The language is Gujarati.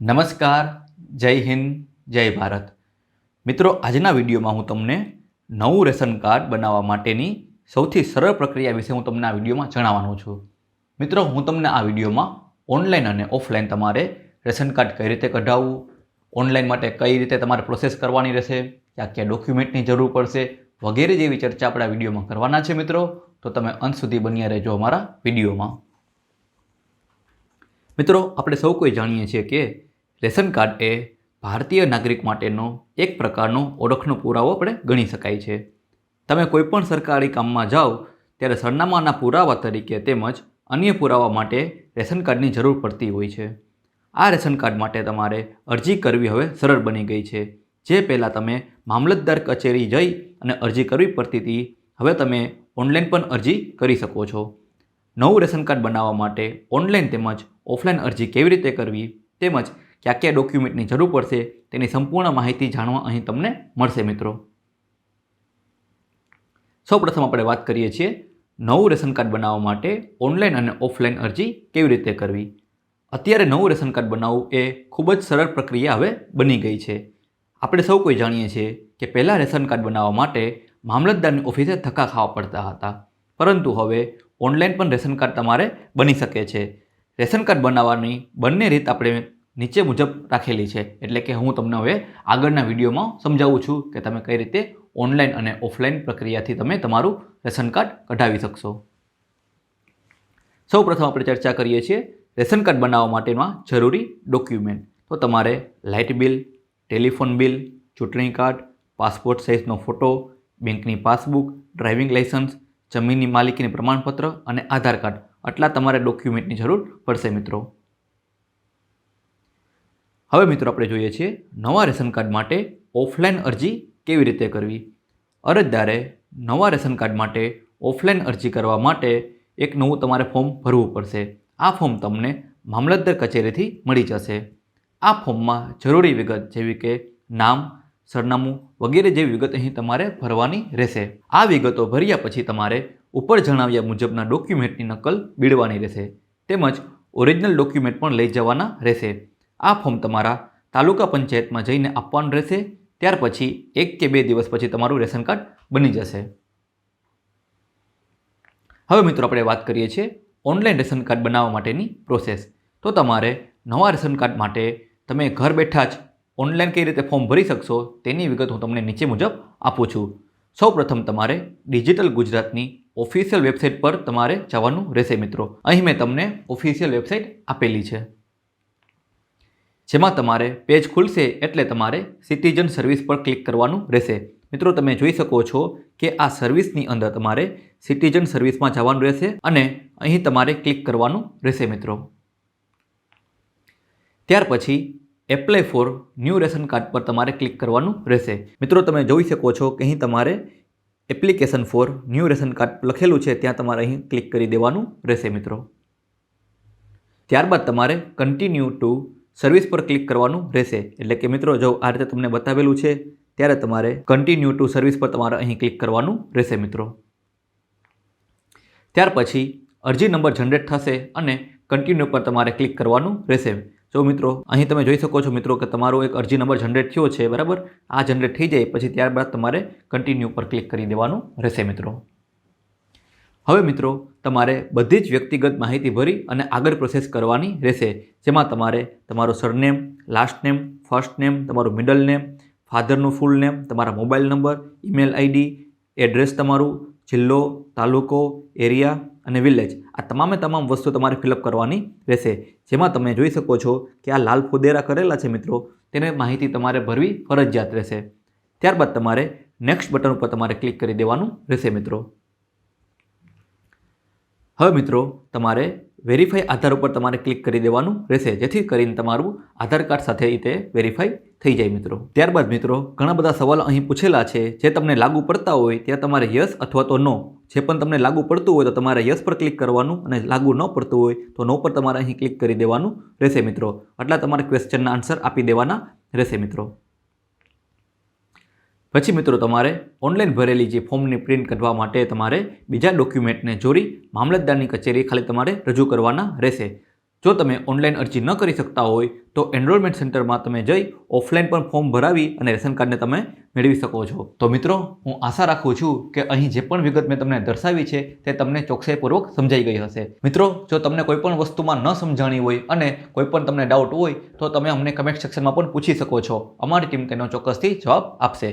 નમસ્કાર, જય હિન્દ, જય ભારત. મિત્રો, આજના વિડીયોમાં હું તમને નવું રેશન કાર્ડ બનાવવા માટેની સૌથી સરળ પ્રક્રિયા વિશે હું તમને આ વિડીયોમાં જણાવવાનો છું. મિત્રો, હું તમને આ વિડીયોમાં ઓનલાઈન અને ઓફલાઈન તમારે રેશન કાર્ડ કઈ રીતે કઢાવવું, ઓનલાઈન માટે કઈ રીતે તમારે પ્રોસેસ કરવાની રહેશે, ક્યાં ક્યાં ડોક્યુમેન્ટની જરૂર પડશે, વગેરે જેવી ચર્ચા આપણે આ વિડીયોમાં કરવાના છે, મિત્રો. તો તમે અંત સુધી બન્યા રહેજો અમારા વિડીયોમાં. મિત્રો, આપણે સૌ કોઈ જાણીએ છીએ કે રેશન કાર્ડ એ ભારતીય નાગરિક માટેનો એક પ્રકારનો ઓળખનો પુરાવો આપણે ગણી શકાય છે. તમે કોઈપણ સરકારી કામમાં જાઓ, ત્યારે સરનામાના પુરાવા તરીકે તેમજ અન્ય પુરાવા માટે રેશન કાર્ડની જરૂર પડતી હોય છે. આ રેશન કાર્ડ માટે તમારે અરજી કરવી હવે સરળ બની ગઈ છે. જે પહેલાં તમે મામલતદાર કચેરી જઈ અને અરજી કરવી પડતી હતી, હવે તમે ઓનલાઈન પણ અરજી કરી શકો છો. નવું રેશન કાર્ડ બનાવવા માટે ઓનલાઈન તેમજ ઓફલાઈન અરજી કેવી રીતે કરવી તેમજ કયા કયા ડોક્યુમેન્ટની જરૂર પડશે તેની સંપૂર્ણ માહિતી જાણવા અહીં તમને મળશે, મિત્રો. સૌપ્રથમ આપણે વાત કરીએ છીએ નવું રેશન કાર્ડ બનાવવા માટે ઓનલાઈન અને ઓફલાઈન અરજી કેવી રીતે કરવી? અત્યારે નવું રેશન કાર્ડ બનાવવું એ ખૂબ જ સરળ પ્રક્રિયા હવે બની ગઈ છે. આપણે સૌ કોઈ જાણીએ છીએ કે પહેલાં રેશન કાર્ડ બનાવવા માટે મામલતદારની ઓફિસે ધક્કા ખાવા પડતા હતા. પરંતુ હવે ઓનલાઈન પણ રેશન કાર્ડ તમારે બની શકે છે. રેશન કાર્ડ બનાવવાની બંને રીત આપણે નીચે મુજબ રાખેલી છે. એટલે કે હું તમને હવે આગળના વિડીયોમાં સમજાવું છું કે તમે કઈ રીતે ઓનલાઈન અને ઓફલાઈન પ્રક્રિયાથી તમે તમારું રેશન કાર્ડ કઢાવી શકશો. સૌ પ્રથમ આપણે ચર્ચા કરીએ છીએ રેશન કાર્ડ બનાવવા માટેના જરૂરી ડોક્યુમેન્ટ. તો તમારે લાઇટ બિલ, ટેલિફોન બિલ, ચૂંટણી કાર્ડ, પાસપોર્ટ સાઇઝનો ફોટો, બેંકની પાસબુક, ડ્રાઇવિંગ લાઇસન્સ, જમીનની માલિકીની પ્રમાણપત્ર અને આધાર કાર્ડ. આટલા તમારે ડોક્યુમેન્ટની જરૂર પડશે મિત્રો. હવે મિત્રો આપણે જોઈએ છીએ નવા રેશન કાર્ડ માટે ઓફલાઈન અરજી કેવી રીતે કરવી? અરજદારે નવા રેશન કાર્ડ માટે ઓફલાઈન અરજી કરવા માટે એક નવું તમારે ફોર્મ ભરવું પડશે. આ ફોર્મ તમને મામલતદાર કચેરીથી મળી જશે. આ ફોર્મમાં જરૂરી વિગત જેવી કે નામ, સરનામું વગેરે જેવી વિગત અહીં તમારે ભરવાની રહેશે. આ વિગતો ભર્યા પછી તમારે ઉપર જણાવ્યા મુજબના ડોક્યુમેન્ટની નકલ બીડવાની રહેશે. તેમજ ઓરિજિનલ ડોક્યુમેન્ટ પણ લઈ જવાના રહેશે. આ ફોર્મ તમારા તાલુકા પંચાયતમાં જઈને આપવાનું રહેશે. ત્યાર પછી એક કે બે દિવસ પછી તમારું રેશન કાર્ડ બની જશે. હવે મિત્રો આપણે વાત કરીએ છીએ ઓનલાઈન રેશન કાર્ડ બનાવવા માટેની પ્રોસેસ. તો તમારે નવા રેશન કાર્ડ માટે તમે ઘર બેઠા જ ઓનલાઈન કઈ રીતે ફોર્મ ભરી શકશો તેની વિગત હું તમને નીચે મુજબ આપું છું. સૌપ્રથમ તમારે ડિજિટલ ગુજરાતની ઓફિશિયલ વેબસાઇટ પર તમારે જવાનું રહેશે મિત્રો. અહીં મેં તમને ઓફિશિયલ વેબસાઇટ આપેલી છે. જેમાં તમારે પેજ ખુલશે એટલે તમારે સિટીઝન સર્વિસ પર ક્લિક કરવાનું રહેશે. મિત્રો, તમે જોઈ શકો છો કે આ સર્વિસની અંદર તમારે સિટીઝન સર્વિસમાં જવાનું રહેશે અને અહીં તમારે ક્લિક કરવાનું રહેશે, મિત્રો. ત્યાર પછી apply for new ration card પર તમારે ક્લિક કરવાનું રહેશે. મિત્રો, તમે જોઈ શકો છો કે અહીં તમારે application for new ration card લખેલું છે, ત્યાં તમારે અહીં ક્લિક કરી દેવાનું રહેશે, મિત્રો. ત્યારબાદ તમારે કન્ટિન્યુ ટુ સર્વિસ પર ક્લિક કરવાનું રહેશે. એટલે કે મિત્રો, જો આ રીતે તમને બતાવેલું છે, ત્યારે તમારે કન્ટિન્યુ ટુ સર્વિસ પર તમારે અહીં ક્લિક કરવાનું રહેશે મિત્રો. ત્યાર પછી અરજી નંબર જનરેટ થશે અને કન્ટિન્યુ પર તમારે ક્લિક કરવાનું રહેશે. જો મિત્રો, અહીં તમે જોઈ શકો છો મિત્રો કે તમારો એક અરજી નંબર જનરેટ થયો છે, બરાબર? આ જનરેટ થઈ જાય, પછી ત્યારબાદ તમારે કન્ટિન્યુ પર ક્લિક કરી દેવાનું રહેશે મિત્રો. હવે મિત્રો, તમારે બધી જ વ્યક્તિગત માહિતી ભરી અને આગળ પ્રોસેસ કરવાની રહેશે, જેમાં તમારે તમારો surname last name first name તમારું મિડલ નેમ ફાધરનું ફૂલ નેમ તમારા mobile number email ID address તમારું, જિલ્લો, તાલુકો એરિયા અને વિલેજ આ તમામે તમામ વસ્તુ તમારે ફિલઅપ કરવાની રહેશે. જેમાં તમે જોઈ શકો છો કે આ લાલ ફુદેરા કરેલા છે મિત્રો, તેને માહિતી તમારે ભરવી ફરજિયાત રહેશે. ત્યારબાદ તમારે નેક્સ્ટ બટન ઉપર તમારે ક્લિક કરી દેવાનું રહેશે મિત્રો. હવે મિત્રો, તમારે વેરીફાઈ આધાર ઉપર તમારે ક્લિક કરી દેવાનું રહેશે, જેથી કરીને તમારું આધાર કાર્ડ સાથે રીતે વેરીફાઈ થઈ જાય મિત્રો. ત્યારબાદ મિત્રો, ઘણા બધા સવાલો અહીં પૂછેલા છે, જે તમને લાગુ પડતા હોય ત્યાં તમારે યસ અથવા તો નો જે પણ તમને લાગુ પડતું હોય તો તમારે યસ પર ક્લિક કરવાનું અને લાગુ ન પડતું હોય તો નો પર તમારે અહીં ક્લિક કરી દેવાનું રહેશે મિત્રો. આટલા તમારે ક્વેશ્ચનના આન્સર આપી દેવાના રહેશે મિત્રો. પછી મિત્રો તમારે ઓનલાઈન ભરેલી જે ફોર્મની પ્રિન્ટ કાઢવા માટે તમારે બીજા ડોક્યુમેન્ટને જોડી મામલતદારની કચેરી ખાલી તમારે રજૂ કરવાના રહેશે. જો તમે ઓનલાઈન અરજી ન કરી શકતા હોય, તો એનરોલમેન્ટ સેન્ટરમાં તમે જઈ ઓફલાઈન પણ ફોર્મ ભરાવી અને રેશન કાર્ડને તમે મેળવી શકો છો. તો મિત્રો, હું આશા રાખું છું કે અહીં જે પણ વિગત મેં તમને દર્શાવી છે, તે તમને ચોકસાઈપૂર્વક સમજાઈ ગઈ હશે. મિત્રો, જો તમને કોઈ પણ વસ્તુમાં ન સમજાણી હોય અને કોઈ પણ તમને ડાઉટ હોય, તો તમે અમને કમેન્ટ સેક્શનમાં પણ પૂછી શકો છો. અમારી ટીમ તેનો ચોક્કસથી જવાબ આપશે.